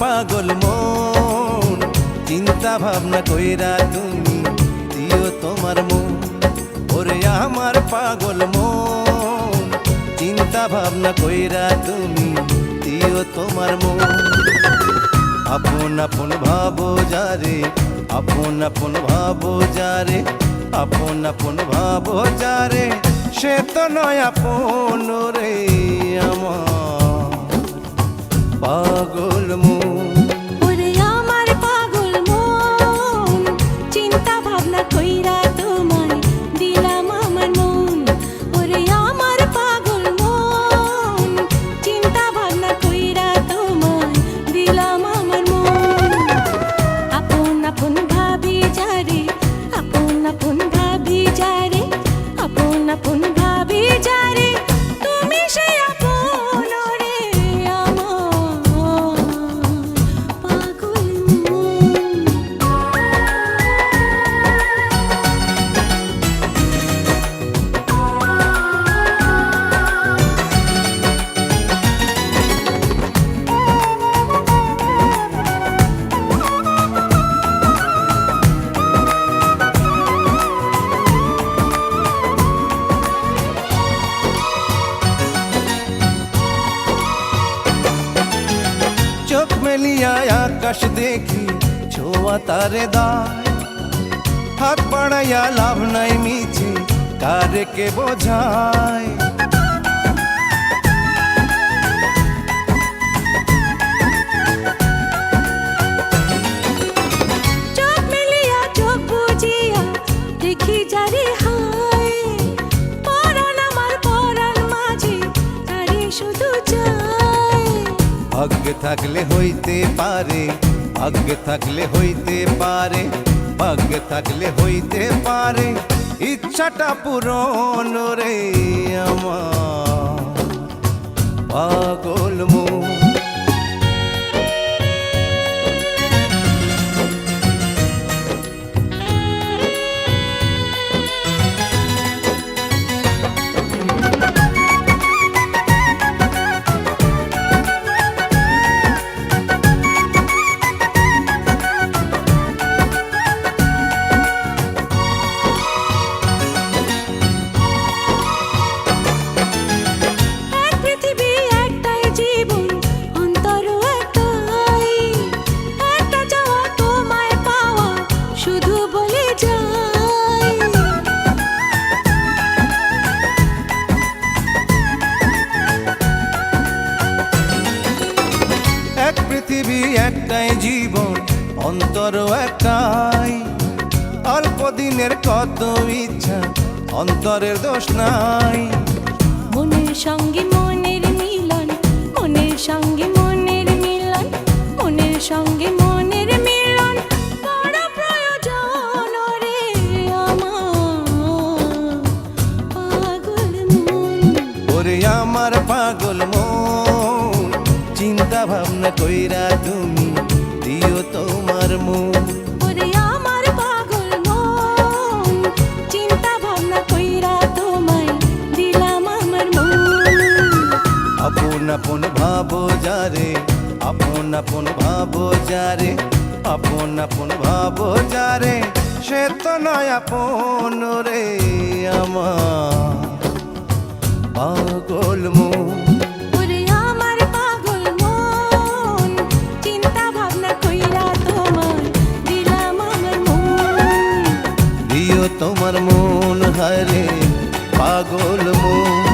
পাগল মন। চিন্তা ভাবনা কইরা তুমি দিও তোমার মন। ওরে আমার পাগল মন। চিন্তা ভাবনা কইরা তুমি দিও তোমার মন। আপন আপন ভাবো যারে, আপন আপন ভাবো যারে, আপন আপন ভাবো যারে। সে তো নয় আপন রে আমার। মেলিয়া আকাশ দেখি ছোয়া তারে দায় হাত বাড়াইয়া লাভ নাই মিছে কারে কে বোঝায় চোখ মেলিয়া চোখ বুজিয়া দেখি যারে থাকলে হইতে পারে, ভাগ্যে থাকলে হইতে পারে, ভাগ্যে থাকলে হইতে পারে, ইচ্ছাটা পূরণ রে আমার। পাগল মন পৃথিবী একটাই জীবন অন্তর একটাই অল্প দিনের কত ইচ্ছা অন্তরের দোষ নাই। মনের সঙ্গে মনের মিলন মনের সঙ্গে মনের মিলন মনের সঙ্গে মনের মিলন। বড় প্রয়োজন রে আমার। পাগল মন। ওরে আমার পাগল মন। চিন্তা ভাবনা কইরা তুমি দিও তোমার মন। আমার পাগল মন চিন্তা ভাবনা কইরা তোমায় দিলাম আমার মন। আপন আপন ভাবো যারে আপন আপন ভাবো যারে আপন আপন ভাবো যারে সে তো নয় আপন রে আমার। পাগল মন। মন